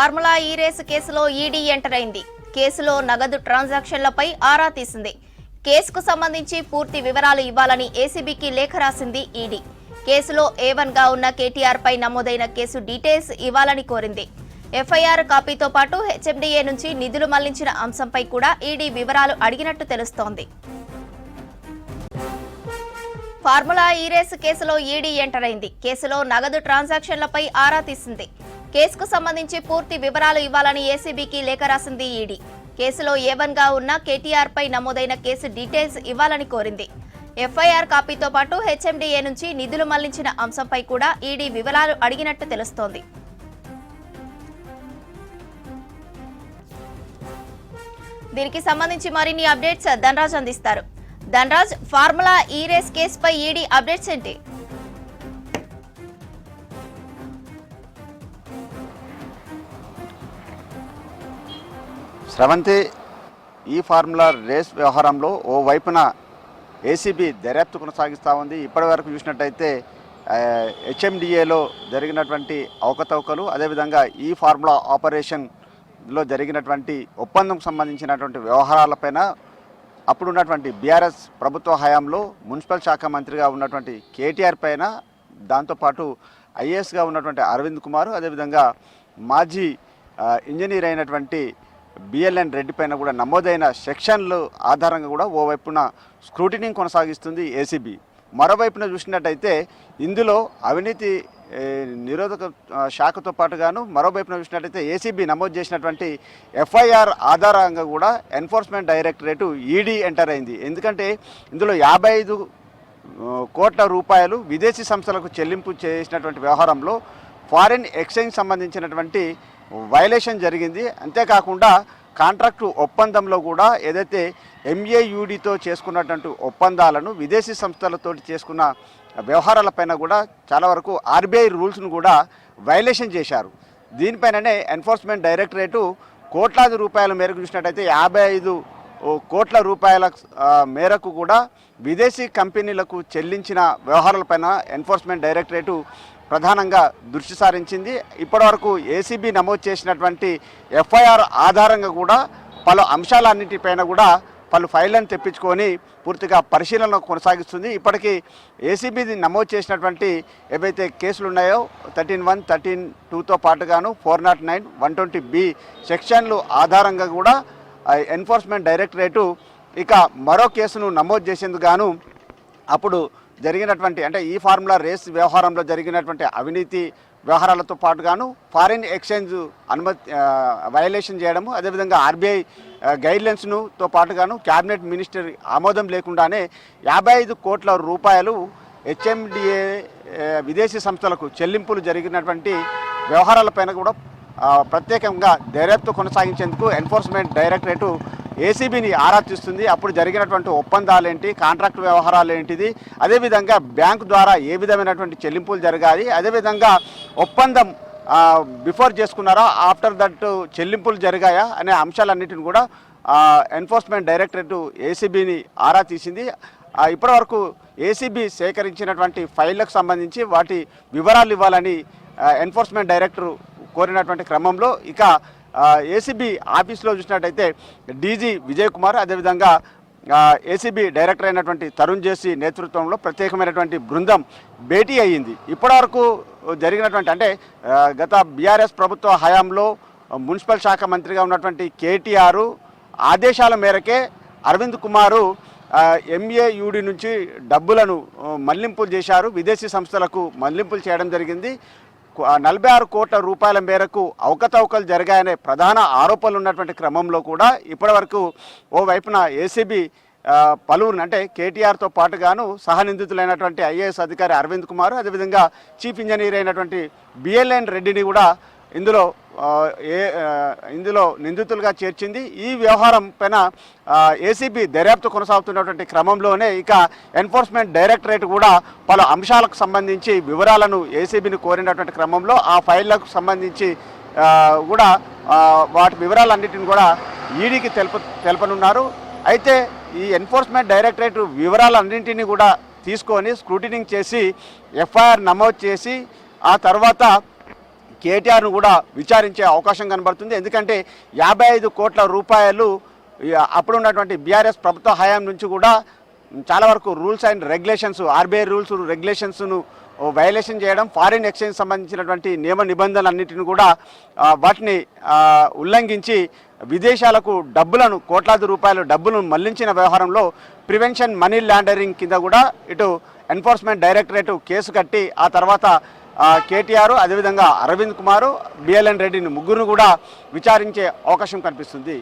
Formula ఈ race కేసులో ED enter అయింది. కేసులో నగదు ట్రాన్సాక్షన్లపై ఆరా తీసింది. కేసుకు సంబంధించి పూర్తి వివరాలు ఇవ్వాలని ఏసీబీకి లేఖ రాసింది ఈడీ. కేసులో ఏవన్గా ఉన్న కేటీఆర్ పై నమోదైన కేసు డీటెయిల్స్ ఇవ్వాలని కోరింది. ఎఫ్ఐఆర్ కాపీతో పాటు హెచ్ఎండిఏ నుంచి నిధులు మళ్ళించిన అంశంపై కూడా ఈడీ వివరాలు అడిగినట్టు తెలుస్తోంది. ఫార్ములా ఈ రేసు కేసులో ఈడీ ఎంటర్ అయింది. కేసులో నగదు ట్రాన్సాక్షన్లపై ఆరా తీసింది. కేసుకు సంబంధించి పూర్తి వివరాలు ఇవ్వాలని ఏసీబీకి లేఖ రాసింది ఈడీ. కేసులో ఏవన్గా ఉన్న కేటీఆర్ పై నమోదైన కేసు డీటెయిల్స్ ఇవ్వాలని కోరింది. ఎఫ్ఐఆర్ కాపీతో పాటు హెచ్ఎండిఏ నుంచి నిధులు మళ్ళించిన అంశంపై కూడా ఈడీ వివరాలు అడిగినట్టు తెలుస్తోంది. దీనికి సంబంధించి మరిన్ని అప్డేట్స్ ధనరాజ్ అందిస్తారు. ధనరాజ్ ఫార్ములా ఈ రేస్ కేసుపై ఈడీ అప్డేట్స్ ఏంటి? స్రవంతి ఈ ఫార్ములా రేస్ వ్యవహారంలో ఓ వైపున ఏసీబీ దర్యాప్తు కొనసాగిస్తూ ఉంది. ఇప్పటి వరకు చూసినట్టయితే హెచ్ఎండిఏలో జరిగినటువంటి అవకతవకలు అదేవిధంగా ఈ ఫార్ములా ఆపరేషన్లో జరిగినటువంటి ఒప్పందం సంబంధించినటువంటి వ్యవహారాలపైన అప్పుడున్నటువంటి బీఆర్ఎస్ ప్రభుత్వ హయాంలో మున్సిపల్ శాఖ మంత్రిగా ఉన్నటువంటి కేటీఆర్ పైన దాంతోపాటు ఐఏఎస్గా ఉన్నటువంటి అరవింద్ కుమార్ అదేవిధంగా మాజీ ఇంజనీర్ అయినటువంటి బిఎల్ఎన్ రెడ్డి పైన కూడా నమోదైన సెక్షన్లు ఆధారంగా కూడా ఓవైపున స్క్రూటినింగ్ కొనసాగిస్తుంది ఏసీబీ. మరోవైపున చూసినట్టయితే ఇందులో అవినీతి నిరోధక శాఖతో పాటుగాను మరోవైపున చూసినట్టయితే ఏసీబీ నమోదు చేసినటువంటి ఎఫ్ఐఆర్ ఆధారంగా కూడా ఎన్ఫోర్స్మెంట్ డైరెక్టరేటు ఈడీ ఎంటర్ అయింది. ఎందుకంటే ఇందులో యాభై ఐదు కోట్ల రూపాయలు విదేశీ సంస్థలకు చెల్లింపు చేసినటువంటి వ్యవహారంలో ఫారిన్ ఎక్స్చేంజ్ సంబంధించినటువంటి వైలేషన్ జరిగింది. అంతేకాకుండా కాంట్రాక్టు ఒప్పందంలో కూడా ఏదైతే ఎంఏయుడితో చేసుకున్నటువంటి ఒప్పందాలను విదేశీ సంస్థలతో చేసుకున్న వ్యవహారాలపైన కూడా చాలా వరకు ఆర్బీఐ రూల్స్ను కూడా వైలేషన్ చేశారు. దీనిపైననే ఎన్ఫోర్స్మెంట్ డైరెక్టరేటు కోట్లాది రూపాయల మేరకు చూసినట్టయితే యాభై ఐదు కోట్ల రూపాయల మేరకు కూడా విదేశీ కంపెనీలకు చెల్లించిన వ్యవహారాలపైన ఎన్ఫోర్స్మెంట్ డైరెక్టరేటు ప్రధానంగా దృష్టి సారించింది. ఇప్పటివరకు ఏసీబీ నమోదు చేసినటువంటి ఎఫ్ఐఆర్ ఆధారంగా కూడా పలు అంశాలన్నిటిపైన కూడా పలు ఫైళ్ళను తెప్పించుకొని పూర్తిగా పరిశీలన కొనసాగిస్తుంది. ఇప్పటికీ ఏసీబీ నమోదు చేసినటువంటి ఏవైతే కేసులు ఉన్నాయో థర్టీన్ వన్ థర్టీన్ టూతో పాటుగాను four naught nine one twenty B సెక్షన్లు ఆధారంగా కూడా ఎన్ఫోర్స్మెంట్ డైరెక్టరేటు ఇక మరో కేసును నమోదు చేసేందుకు గాను అప్పుడు జరిగినటువంటి అంటే ఈ ఫార్ములా రేస్ వ్యవహారంలో జరిగినటువంటి అవినీతి వ్యవహారాలతో పాటుగాను ఫారిన్ ఎక్స్చేంజ్ అనుమతి వయలేషన్ చేయడము అదేవిధంగా ఆర్బీఐ గైడ్లైన్స్ను తో పాటుగాను క్యాబినెట్ మినిస్టర్ ఆమోదం లేకుండానే యాభై ఐదు కోట్ల రూపాయలు హెచ్ఎండిఏ విదేశీ సంస్థలకు చెల్లింపులు జరిగినటువంటి వ్యవహారాలపైన కూడా ప్రత్యేకంగా దర్యాప్తు కొనసాగించేందుకు ఎన్ఫోర్స్మెంట్ డైరెక్టరేటు ఏసీబీని ఆరా తీస్తుంది అప్పుడు జరిగినటువంటి ఒప్పందాలు ఏంటి కాంట్రాక్ట్ వ్యవహారాలు ఏంటిది అదేవిధంగా బ్యాంకు ద్వారా ఏ విధమైనటువంటి చెల్లింపులు జరగాలి అదేవిధంగా ఒప్పందం బిఫోర్ చేసుకున్నారా ఆఫ్టర్ దట్ చెల్లింపులు జరిగాయా అనే అంశాలన్నిటిని కూడా ఎన్ఫోర్స్మెంట్ డైరెక్టరేట్ ఏసీబీని ఆరా తీసింది. ఇప్పటివరకు ఏసీబీ సేకరించినటువంటి ఫైళ్ళకు సంబంధించి వాటి వివరాలు ఇవ్వాలని ఎన్ఫోర్స్మెంట్ డైరెక్టర్ కోరినటువంటి క్రమంలో ఇక ఏసీబీ ఆఫీస్లో చూసినట్టయితే డీజీ విజయ్ కుమార్ అదేవిధంగా ఏసీబీ డైరెక్టర్ అయినటువంటి తరుణ్ జేసీ నేతృత్వంలో ప్రత్యేకమైనటువంటి బృందం భేటీ అయ్యింది. ఇప్పటివరకు జరిగినటువంటి అంటే గత బీఆర్ఎస్ ప్రభుత్వ హయాంలో మున్సిపల్ శాఖ మంత్రిగా ఉన్నటువంటి కేటీఆర్ ఆదేశాల మేరకే అరవింద్ కుమారు ఎంఏయుడి నుంచి డబ్బులను మళ్ళింపులు చేశారు. విదేశీ సంస్థలకు మళ్ళింపులు చేయడం జరిగింది. నలభై ఆరు కోట్ల రూపాయల మేరకు అవకతవకలు జరిగాయనే ప్రధాన ఆరోపణలు ఉన్నటువంటి క్రమంలో కూడా ఇప్పటివరకు ఓ వైపున ఏసీబీ పలువురిని అంటే కేటీఆర్తో పాటుగాను సహనిందితులైనటువంటి ఐఏఎస్ అధికారి అరవింద్ కుమార్ అదేవిధంగా చీఫ్ ఇంజనీర్ అయినటువంటి బిఎల్ఎన్ రెడ్డిని కూడా ఇందులో ఏ ఇందులో నిందితులుగా చేర్చింది ఈ వ్యవహారం పైన ఏసీబీ దర్యాప్తు కొనసాగుతున్నటువంటి క్రమంలోనే ఇక ఎన్ఫోర్స్మెంట్ డైరెక్టరేట్ కూడా పలు అంశాలకు సంబంధించి వివరాలను ఏసీబీని కోరినటువంటి క్రమంలో ఆ ఫైళ్ళకు సంబంధించి కూడా వాటి వివరాలన్నిటిని కూడా ఈడీకి తెలుపు తెలపనున్నారు. అయితే ఈ ఎన్ఫోర్స్మెంట్ డైరెక్టరేట్ వివరాలన్నింటినీ కూడా తీసుకొని స్క్రూటినింగ్ చేసి ఎఫ్ఐఆర్ నమోదు చేసి ఆ తర్వాత కేటీఆర్ను కూడా విచారించే అవకాశం కనబడుతుంది. ఎందుకంటే యాభై ఐదు కోట్ల రూపాయలు అప్పుడున్నటువంటి అప్పుడు ఉన్నటువంటి బీఆర్ఎస్ ప్రభుత్వ హయాం నుంచి కూడా చాలా వరకు rules and regulations RBI rules రెగ్యులేషన్స్ను violation చేయడం ఫారిన్ ఎక్స్చేంజ్ సంబంధించినటువంటి నియమ నిబంధనలన్నింటిని కూడా వాటిని ఉల్లంఘించి విదేశాలకు డబ్బులను కోట్లాది రూపాయల డబ్బులను మళ్ళించిన వ్యవహారంలో ప్రివెన్షన్ మనీ లాండరింగ్ కింద కూడా ఇటు ఎన్ఫోర్స్మెంట్ డైరెక్టరేట్ కేసు కట్టి ఆ తర్వాత కేటీఆర్ అదేవిధంగా అరవింద్ కుమార్ బిఎల్ఎన్ రెడ్డిని ముగ్గురు కూడా విచారించే అవకాశం కనిపిస్తుంది.